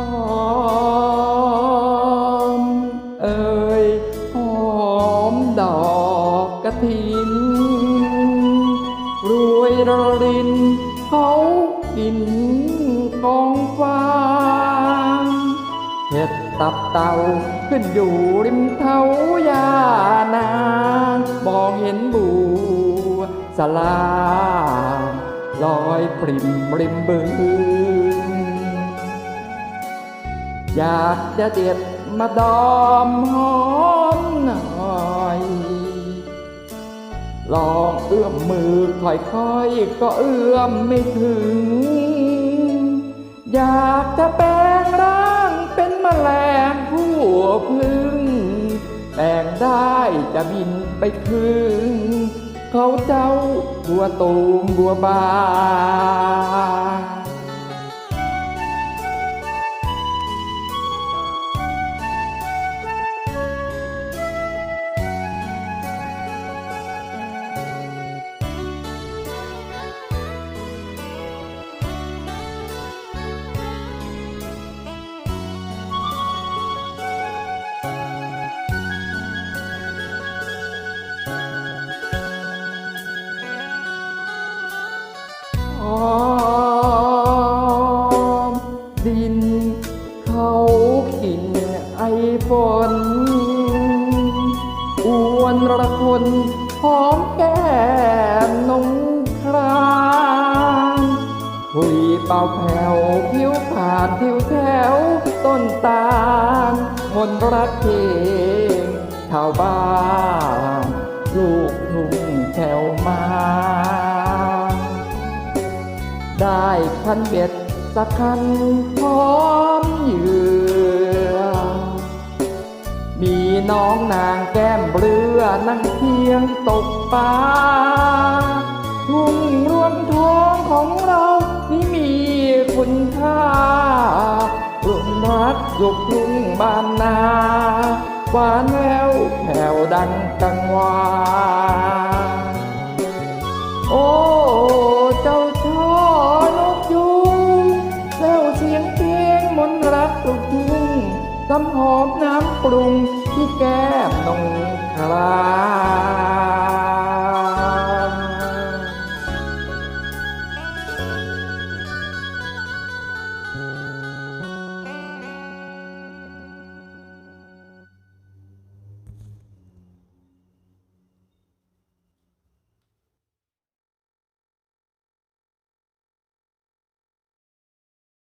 อมเอ่ยหอมดอกกระถินรวยรลินเขากินกองฟางเห็ดตับเต่าขึ้นอยู่ริมเท้ายานางมองเห็นบูสลาลอยปริมริมบึง อยากจะเด็ดมาดอมหอมหน่อย ลองเอื้อมมือค่อยๆ ก็เอื้อมไม่ถึง อยากจะแปลงร่างเป็นแมลงผู้พึ่ง แปลงได้จะบินไปถึง เขาเจ้าบัวตูมบัวบาน มดินเขากินไอฝนอวนระคนหอมแก้มนงครามคุยเป่าแผ่วผิวผ่านผิวแถวต้นตาลมนรักเพลงชาวบ้านลูกทุ่งแถวมา คันเบ็ดสักคันพร้อมเหยื่อ มีน้องนางแก้มเรือนั่งเทียงตกปลาทุ่งรวมทองของเราที่มีคุณค่ารวมรักยกทุ่งบ้านนาหวานแววแผ่วดังกังวาน น้ำหอมน้ำปรุงที่แก้มน้องครา